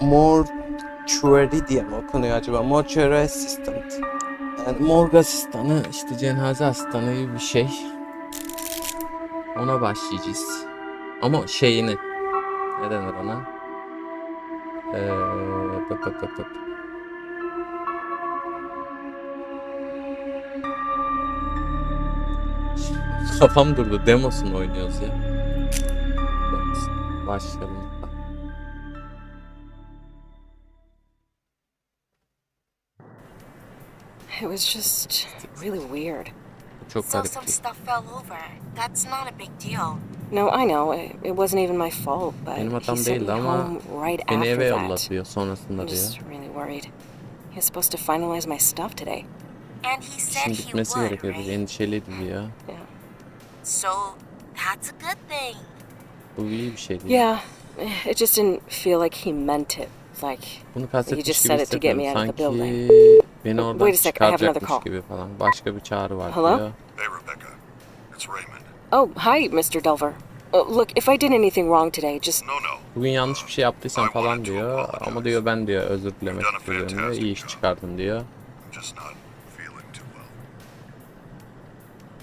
mortuary diye mi okunuyor acaba? Mortuary assistant. Yani morg asistanı, işte cenaze asistanı gibi bir şey. Ona başlayacağız. Ama şeyini, ne denir ona? Ee, pıp pıp pıp pıp. Kafam durdu. Demosunu oynuyoruz ya. Başlayalım. It was just really weird. Çok So garip. some stuff fell over. That's not a big deal. No, I know it, it wasn't even my fault, but Benim he hatam sent değildi me ama home right Beni eve after yolla that. diyor I'm diyor. just really worried. He was supposed to finalize my stuff today. And he said Şimdi he gitmesi would, gerekiyordu. right? Endişeliydi diyor. Yeah. So that's a good thing. Bu iyi bir şeydi. Yeah, it just didn't feel like he meant it. Like, Bunu kastetmiş just gibi said it to get me out of the Sanki building. Beni oradan Wait a sec, I have another çıkaracakmış call. gibi falan. Başka bir çağrı var Hello? diyor. Hey, Rebecca. It's Raymond. oh, hi, Mr. Delver. Uh, look, if I did anything wrong today, just No, no. Bugün yanlış bir şey yaptıysam falan diyor. Ama diyor ben diyor özür dilemek istiyorum diyor. İyi iş çıkardın diyor. I'm just not feeling too well.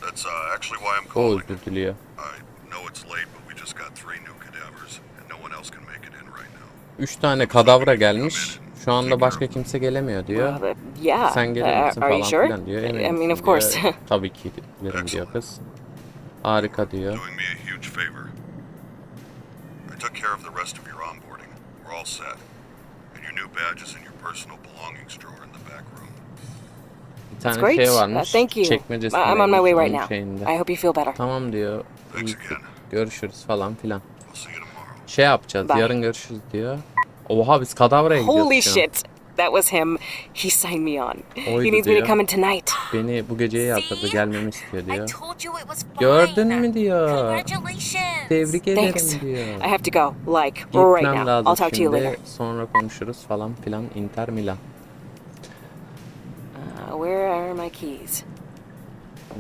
That's uh, actually why I'm O calling. özür diliyor. I know it's late, but we just got three new cadavers, and no one else can make it in right now. Üç tane kadavra gelmiş. Şu anda başka kimse gelemiyor diyor. yeah. Sen gelir Uh, misin falan filan diyor. Emin I mean, of course. diyor. Tabii ki gelirim diyor kız. Harika diyor. Doing me a huge favor. I took care of the rest of your onboarding. We're all set. And your new badge is in your personal belongings drawer in the back room. Bir That's tane great. şey Uh, varmış. thank you. Çekmecesinde. I- I'm on my way right now. şeyinde. I hope you feel better. Tamam diyor. Thanks İyi, again. Görüşürüz falan filan. I'll see you tomorrow. Şey yapacağız. Bye. Yarın görüşürüz diyor. Oha biz kadavraya gidiyoruz Holy shit. That was him. He signed me on. Oydu he needs me diyor. to come in tonight. Beni bu geceye yatırdı. Gelmemi istiyor diyor. Gördün mü diyor. Congratulations. Tebrik ederim Thanks. diyor. I have to go. Like, right Gitmem now. lazım I'll talk to you later. Sonra konuşuruz falan filan. Inter Milan. Uh, where are my keys?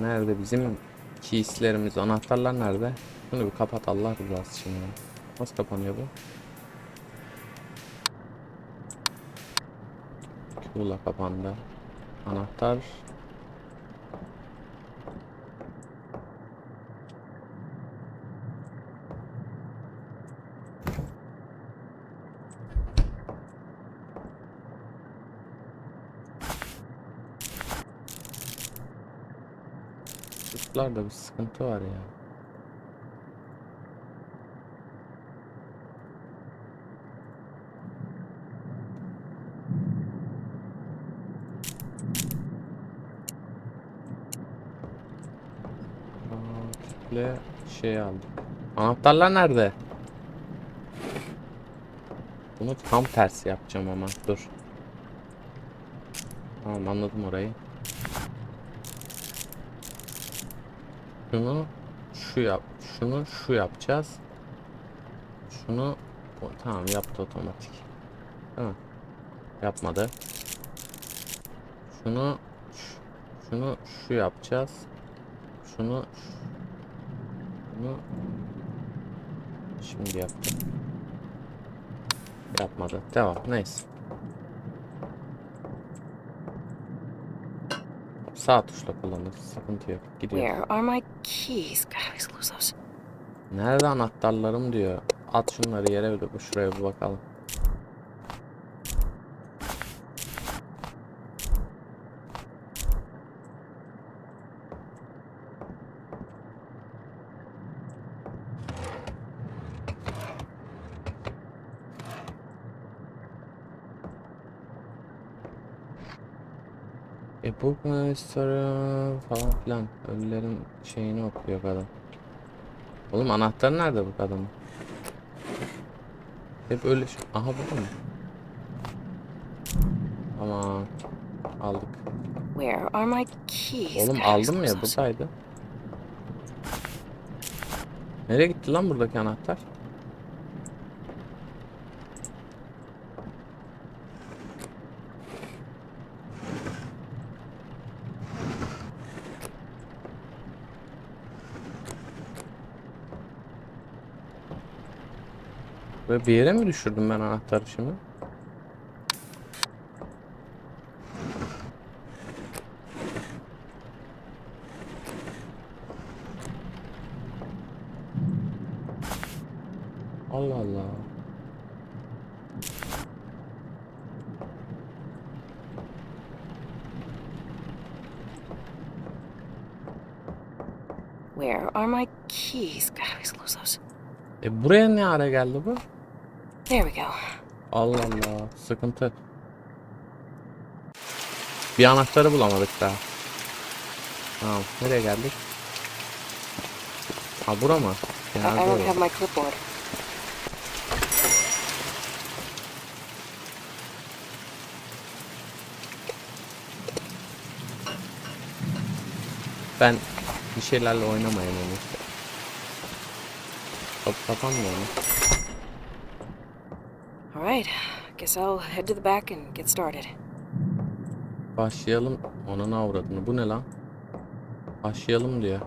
Nerede bizim keyslerimiz, anahtarlar nerede? Bunu bir kapat Allah rızası için. Nasıl kapanıyor bu? Q'la kapandı. Anahtar. Tuşlarda bir sıkıntı var ya. Kütle şey aldık. Anahtarlar nerede? Bunu tam tersi yapacağım ama dur. Tamam anladım orayı. Şunu şu yap. Şunu şu yapacağız. Şunu tamam yaptı otomatik. Mi? Yapmadı. Şunu şunu şu yapacağız. Şunu şunu şimdi yaptım. Yapmadı. Devam. Neyse. Sağ tuşla kullanırız. Sıkıntı yok. Gidiyor. Where are my keys? Nerede anahtarlarım diyor. At şunları yere bir şuraya bir bakalım. E bu falan filan. Ölülerin şeyini okuyor kadın. Oğlum anahtar nerede bu kadının? Hep öyle şey. Aha burada mı? Tamam. Aldık. Where are my keys? Oğlum aldım ya lose those. buradaydı. Nereye gitti lan buradaki anahtar? Ve bir yere mi düşürdüm ben anahtarı şimdi? Allah Allah. Where are my keys? God, I always lose those. E buraya ne ara geldi bu? There we go. Allah Allah. Sıkıntı. Bir anahtarı bulamadık daha. Tamam. Nereye geldik? Ha bura mı? I, I don't have my clipboard. Ben bir şeylerle oynamayayım onu. Top kapanmıyor mu? All right. Guess I'll head to the back and get started. Başlayalım. Onun avradını. Bu ne lan? Başlayalım diyor.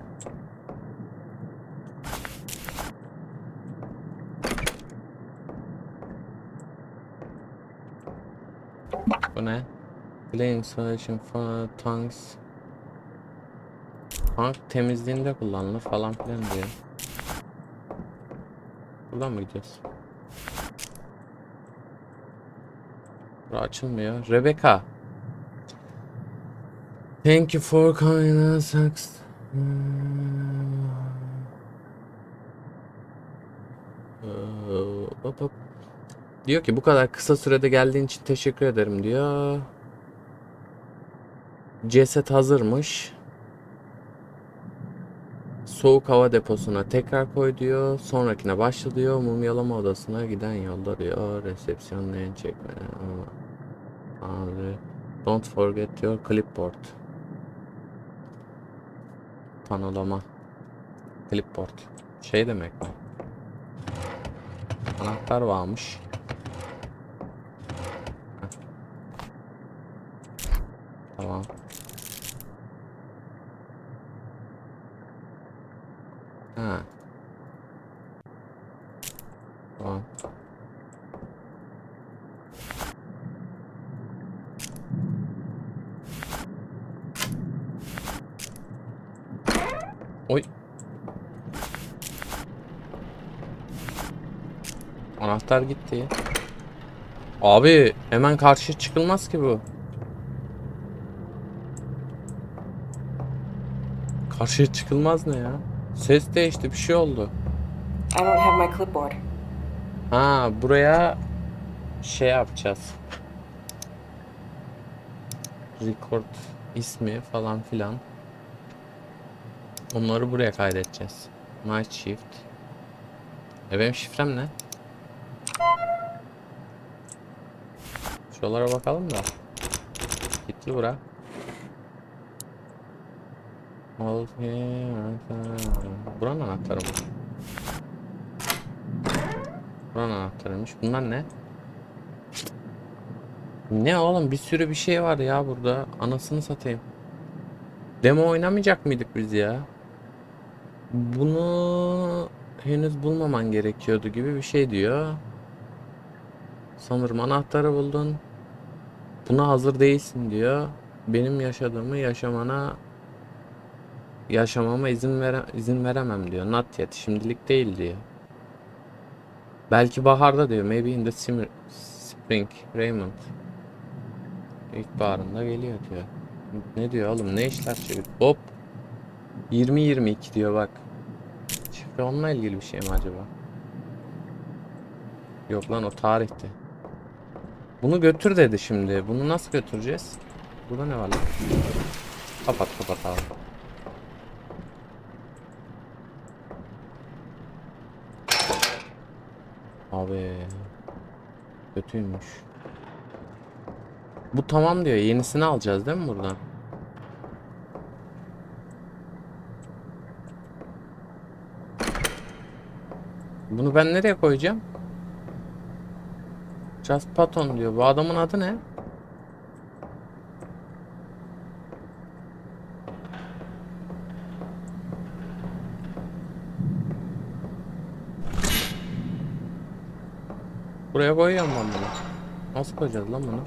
Bu ne? Clean solution for tanks. Tank temizliğinde kullanılır falan filan diyor. Buradan mı gidiyoruz? Bura açılmıyor. Rebecca. Thank you for coming us. Hop hop. Diyor ki bu kadar kısa sürede geldiğin için teşekkür ederim diyor. Ceset hazırmış. Soğuk hava deposuna tekrar koy diyor. Sonrakine başla diyor. Mumyalama odasına giden yolda diyor. Resepsiyonun en çekme. Abi. Don't forget your clipboard. Panolama. Clipboard. Şey demek mi? Anahtar varmış. Tamam. Ha. Tamam. Oy. Anahtar gitti. Abi hemen karşı çıkılmaz ki bu. Karşıya çıkılmaz ne ya? Ses değişti bir şey oldu. I don't have my clipboard. Ha buraya şey yapacağız. Record ismi falan filan. Onları buraya kaydedeceğiz. Night shift. E benim şifrem ne? Şuralara bakalım da. Gitti bura. Buranın anahtarı mı? Buranın anahtarıymış. Bunlar ne? Ne oğlum bir sürü bir şey var ya burada. Anasını satayım. Demo oynamayacak mıydık biz ya? Bunu henüz bulmaman gerekiyordu gibi bir şey diyor. Sanırım anahtarı buldun. Buna hazır değilsin diyor. Benim yaşadığımı yaşamana yaşamama izin vere izin veremem diyor. Not yet. Şimdilik değil diyor. Belki baharda diyor. Maybe in the simmer- spring. Raymond. İlkbaharında geliyor diyor. Ne diyor oğlum? Ne işler çevir? Hop. 20-22 diyor bak. Şifre onunla ilgili bir şey mi acaba? Yok lan o tarihti. Bunu götür dedi şimdi. Bunu nasıl götüreceğiz? Burada ne var? Kapat kapat abi. Abi. Kötüymüş. Bu tamam diyor. Yenisini alacağız değil mi buradan? Bunu ben nereye koyacağım? Just Patton diyor. Bu adamın adı ne? Buraya koyuyorum ben bunu. Nasıl koyacağız lan bunu?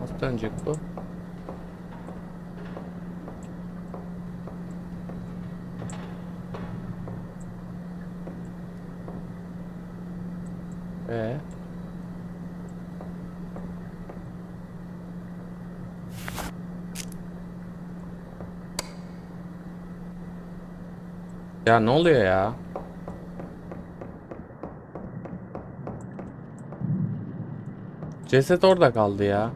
Nasıl dönecek bu? Ee? Ya ne oluyor ya? Ceset orada kaldı ya.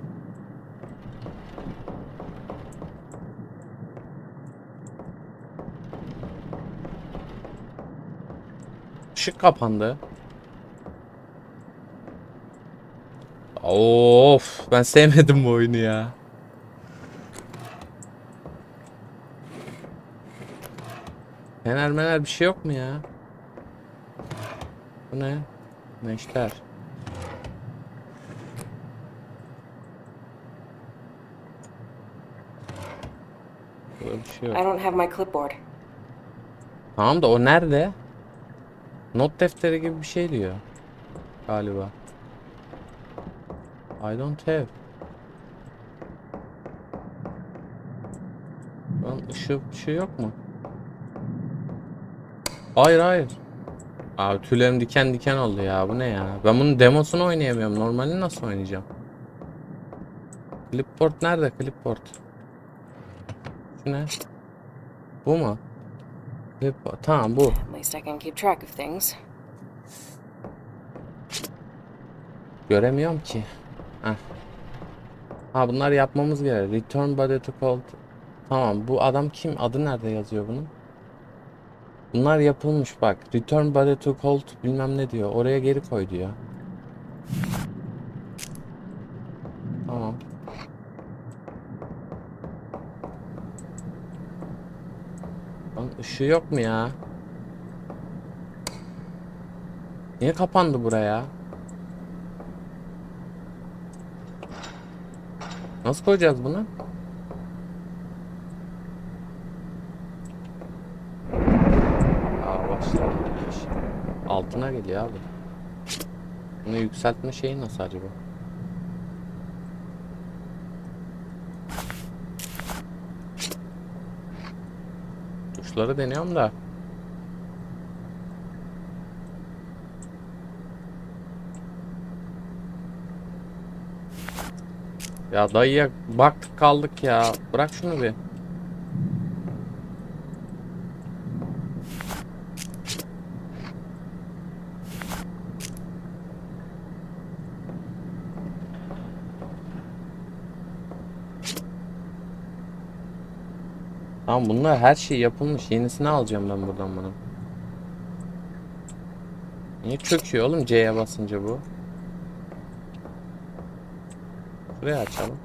Işık kapandı. Of, ben sevmedim bu oyunu ya. Fener mener bir şey yok mu ya? Bu ne? Neşter. Bir şey yok. I don't have my clipboard. Tamam da o nerede? Not defteri gibi bir şey diyor. Galiba. I don't have. Lan ışığı bir şey yok mu? Hayır hayır. Abi tüylerim diken diken oldu ya. Bu ne ya? Ben bunun demosunu oynayamıyorum. Normalini nasıl oynayacağım? Clipboard nerede? Clipboard. Şu ne? Bu mu? Clipboard. Tamam bu. At least I can keep track of things. Göremiyorum ki. Heh. Ha bunlar yapmamız gerek. Return body to cold. Tamam bu adam kim? Adı nerede yazıyor bunun? Bunlar yapılmış bak. Return body to cold bilmem ne diyor. Oraya geri koy diyor. Tamam. Lan ışığı yok mu ya? Niye kapandı buraya? Nasıl koyacağız bunu? Aa başladı. Altına geliyor abi. Bunu yükseltme şeyi nasıl acaba? Tuşları deniyorum da. Ya dayıya baktık kaldık ya. Bırak şunu bir. Tamam bunlar her şey yapılmış. Yenisini alacağım ben buradan bunu. Niye çöküyor oğlum C'ye basınca bu? Şurayı açalım.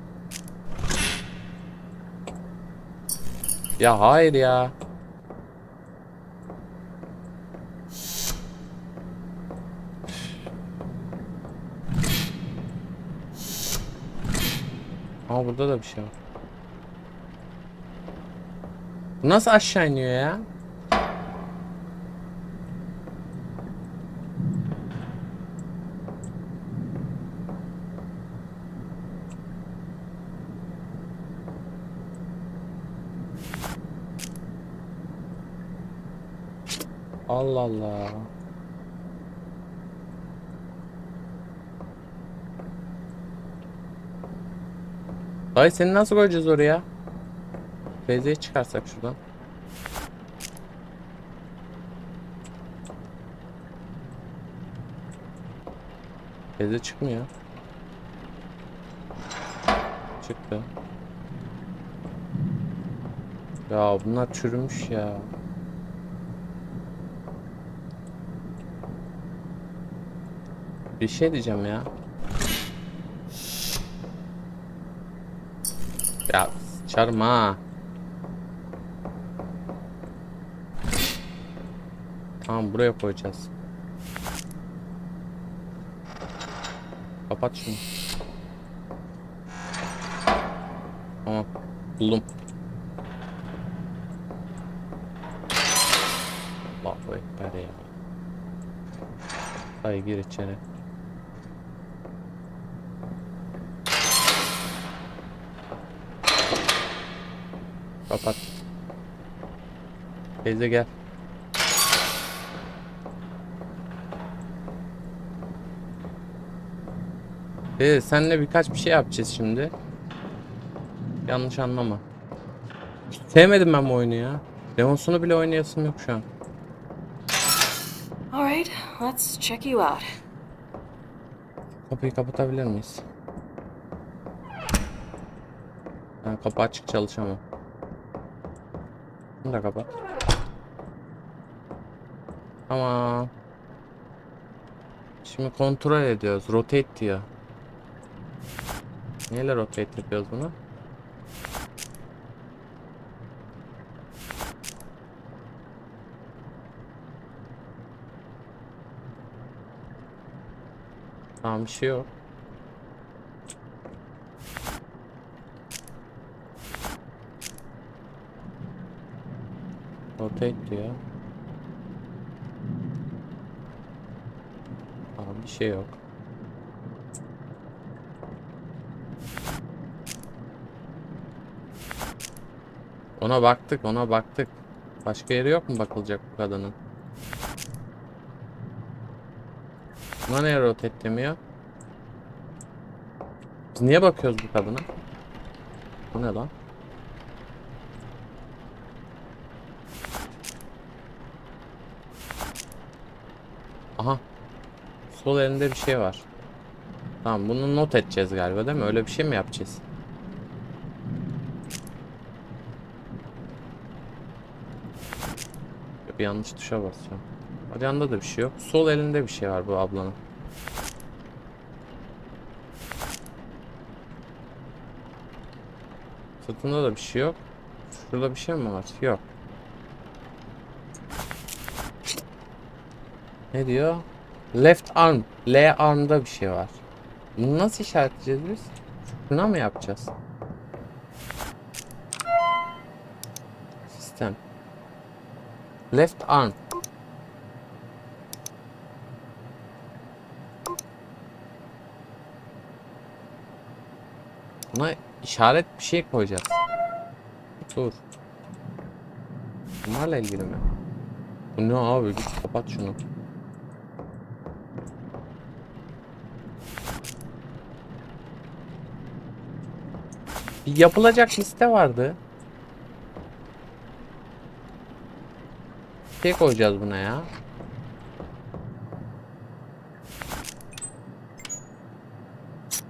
Ya hayır ya. Ama burada da bir şey var. Nasıl aşağı iniyor ya? Allah Allah. Dayı seni nasıl koyacağız oraya? Feyze'yi çıkarsak şuradan. Feyze çıkmıyor. Çıktı. Ya bunlar çürümüş ya. Bir şey diyeceğim ya. Ya çarma Tamam buraya koyacağız. Kapat şunu. Tamam. Buldum. Allahu Ekber ya. Hayır gir içeri. Kapat. Teyze gel. Ee, senle birkaç bir şey yapacağız şimdi. Yanlış anlama. Sevmedim ben bu oyunu ya. Demosunu bile oynayasım yok şu an. Alright, let's check you out. Kapıyı kapatabilir miyiz? Ha, kapı açık çalışamam. Bunu da kapat. Tamam. Şimdi kontrol ediyoruz. Rotate diyor. Neyle rotate yapıyoruz bunu? Tamam bir şey yok. Rotate diyor. Tamam bir şey yok. Ona baktık, ona baktık. Başka yeri yok mu bakılacak bu kadının? Buna niye rotate demiyor? Biz niye bakıyoruz bu kadına? Bu ne lan? Aha. Sol elinde bir şey var. Tamam bunu not edeceğiz galiba değil mi? Öyle bir şey mi yapacağız? Bir yanlış tuşa basıyorum. Bacağında da bir şey yok. Sol elinde bir şey var bu ablanın. Sırtında da bir şey yok. Şurada bir şey mi var? Yok. Ne diyor? Left arm. L arm'da bir şey var. Bunu nasıl işaretleyeceğiz biz? Şuna mı yapacağız? Sistem. Left arm. Buna işaret bir şey koyacağız. Dur. Bunlarla ilgili mi? Bu ne abi? Git kapat şunu. Bir yapılacak liste vardı. Şey koyacağız buna ya.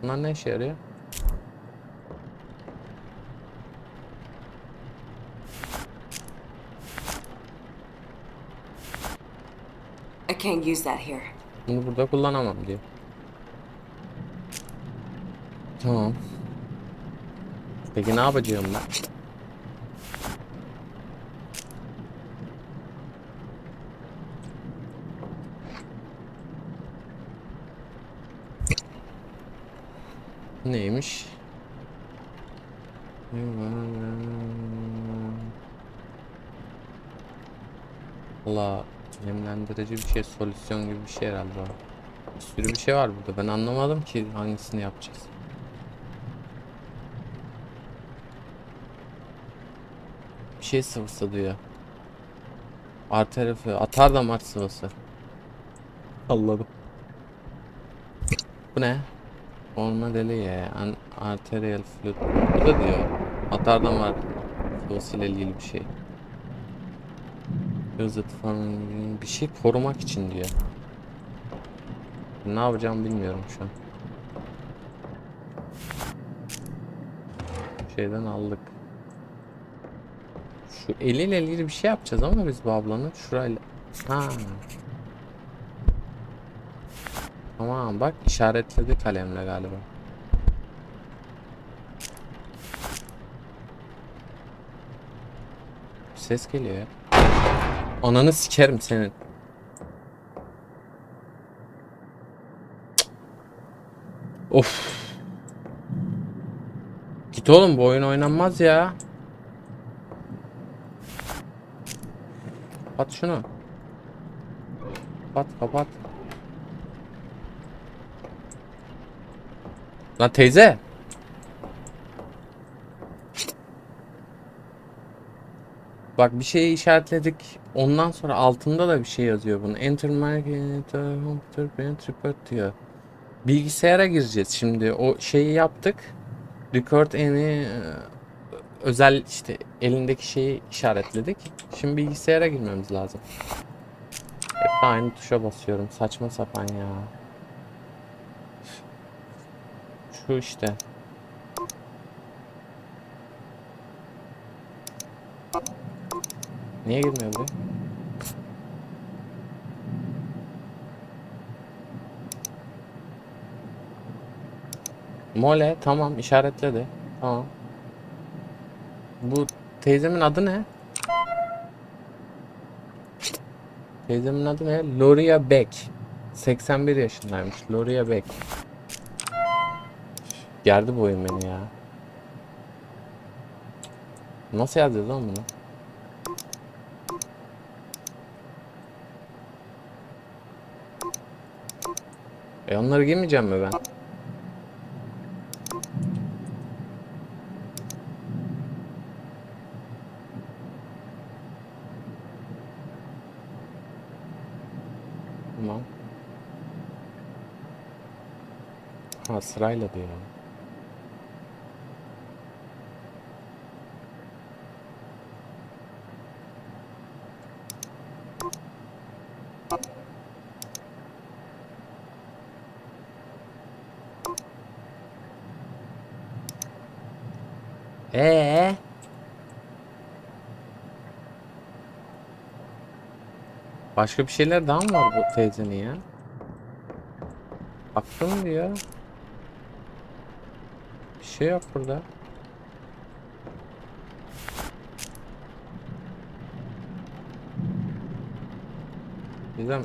Bunlar ne işe yarıyor? I can't use that here. Bunu burada kullanamam diyor. Tamam. Peki ne yapacağım ben? Neymiş? Allah nemlendirici bir şey, solüsyon gibi bir şey herhalde o. Bir sürü bir şey var burada. Ben anlamadım ki hangisini yapacağız. Bir şey sıvısı diyor. Arter atar damar sıvısı. Allah'ım. Bu ne? Olma deliye. An arterial fluid. Bu da diyor. Atar damar sıvısı ile ilgili bir şey. İt for bir şey korumak için diyor. Ne yapacağımı bilmiyorum şu an. Şeyden aldık. Şu eliyle ilgili bir şey yapacağız ama biz bu ablanın şurayla. Ha. Tamam bak işaretledi kalemle galiba. Ses geliyor ya. Ananı sikerim senin. Of. Git oğlum bu oyun oynanmaz ya. Kapat şunu. Kapat kapat. Lan teyze. Bak bir şeyi işaretledik. Ondan sonra altında da bir şey yazıyor bunun. Enter market computer diyor. bilgisayara gireceğiz şimdi. O şeyi yaptık. Record any e, özel işte elindeki şeyi işaretledik. Şimdi bilgisayara girmemiz lazım. Hep aynı tuşa basıyorum. Saçma sapan ya. Şu işte. Niye girmiyor bu? Mole tamam işaretledi. Tamam. Bu teyzemin adı ne? Teyzemin adı ne? Loria Beck. 81 yaşındaymış. Loria Beck. Gerdi bu oyun beni ya. Nasıl yazacağız lan bunu? E onları giymeyeceğim mi ben? Tamam. Ha sırayla diyor. Ee? Başka bir şeyler daha mı var bu teyzenin ya? Baktım diyor. Bir şey yok burada. Bizden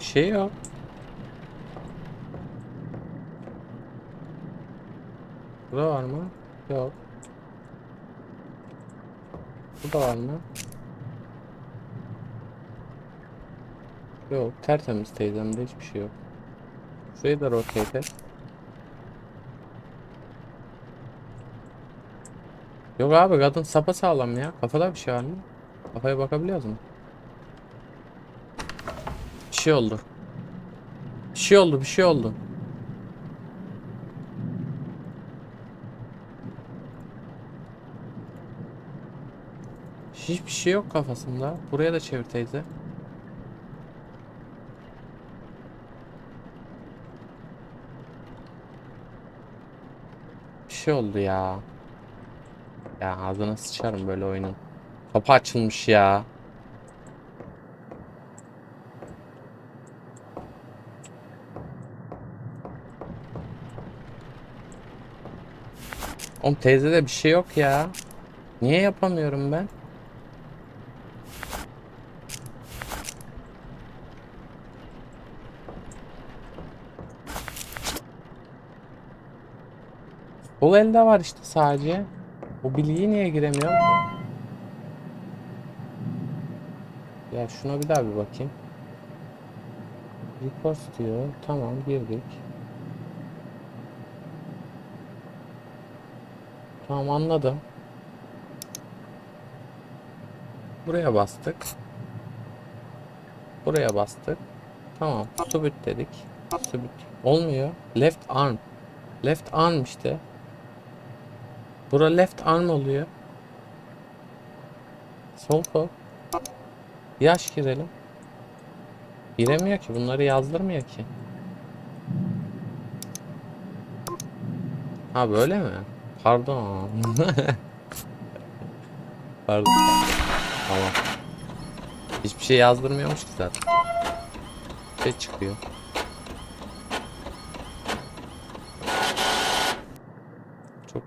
bir şey yok. Burada var mı? Yok. Burada var mı? Yok. Tertemiz teyzemde hiçbir şey yok. Şurayı da rotate et. Yok abi kadın sapa sağlam ya. Kafada bir şey var mı? Kafaya bakabiliyoruz mu? Bir şey oldu. Bir şey oldu, bir şey oldu. Hiçbir şey yok kafasında. Buraya da çevir teyze. Bir şey oldu ya. Ya ağzına sıçarım böyle oyunun. Kapı açılmış ya. Oğlum teyzede bir şey yok ya. Niye yapamıyorum ben? Sol elde var işte sadece. O bilgiyi niye giremiyorum? Ya şuna bir daha bir bakayım. Request diyor. Tamam girdik. Tamam anladım. Buraya bastık. Buraya bastık. Tamam. Subit dedik. Subit. Olmuyor. Left arm. Left arm işte. Bura left arm oluyor. Sol kol. Yaş girelim. Giremiyor ki. Bunları yazdırmıyor ki. Ha böyle mi? Pardon. Pardon. Tamam. Hiçbir şey yazdırmıyormuş ki zaten. Şey çıkıyor.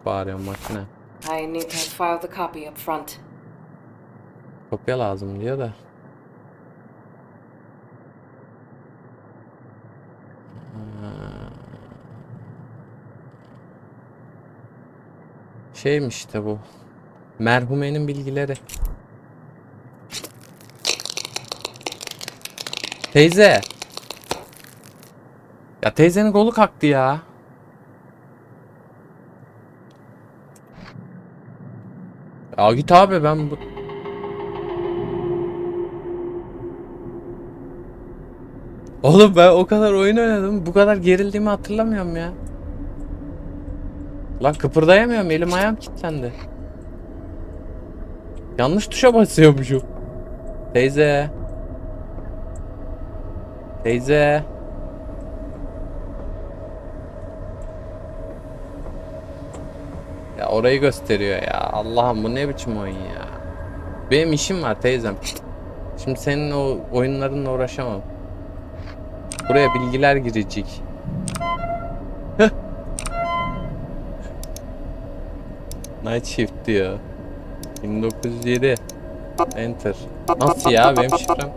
Çok bağırıyorum makine. I need to file the copy up front. Kopya lazım diyor da. Şeymiş işte bu. Merhumenin bilgileri. Teyze. Ya teyzenin kolu kalktı ya. Ya git abi ben bu Oğlum ben o kadar oyun oynadım. Bu kadar gerildiğimi hatırlamıyorum ya. Lan kıpırdayamıyorum. Elim ayağım kilitlendi. Yanlış tuşa basıyormuşum. Teyze. Teyze. Ya orayı gösteriyor ya. Allah'ım bu ne biçim oyun ya. Benim işim var teyzem. Şimdi senin o oyunlarınla uğraşamam. Buraya bilgiler girecek. Heh. Night Shift diyor. 1907. Enter. Nasıl ya benim şifrem?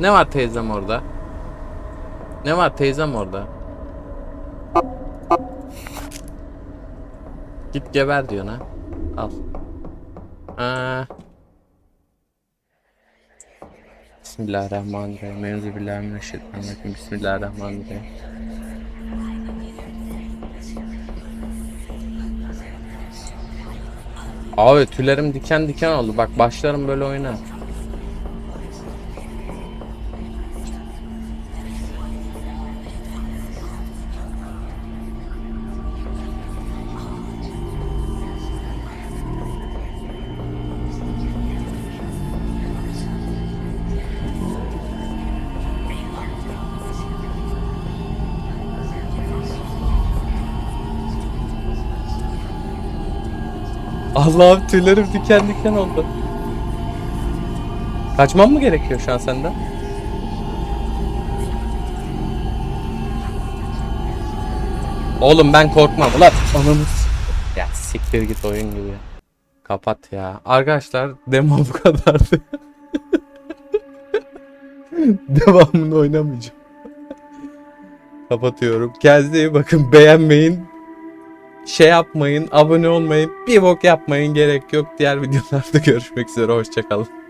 Ne var teyzem orada? Ne var teyzem orada? Git geber diyor ha. Al. Aa. Bismillahirrahmanirrahim. Euzubillahimineşşeytanirracim. Bismillahirrahmanirrahim. Abi tüylerim diken diken oldu. Bak başlarım böyle oyuna. Allah'ım tüylerim diken diken oldu. Kaçmam mı gerekiyor şu an senden? Oğlum ben korkmam ulan. Ananız. Ya siktir git oyun gibi. Kapat ya. Arkadaşlar demo bu kadardı. Devamını oynamayacağım. Kapatıyorum. Kendinize bakın. Beğenmeyin. Şey yapmayın. Abone olmayın. Bir bok yapmayın. Gerek yok. Diğer videolarda görüşmek üzere. Hoşçakalın.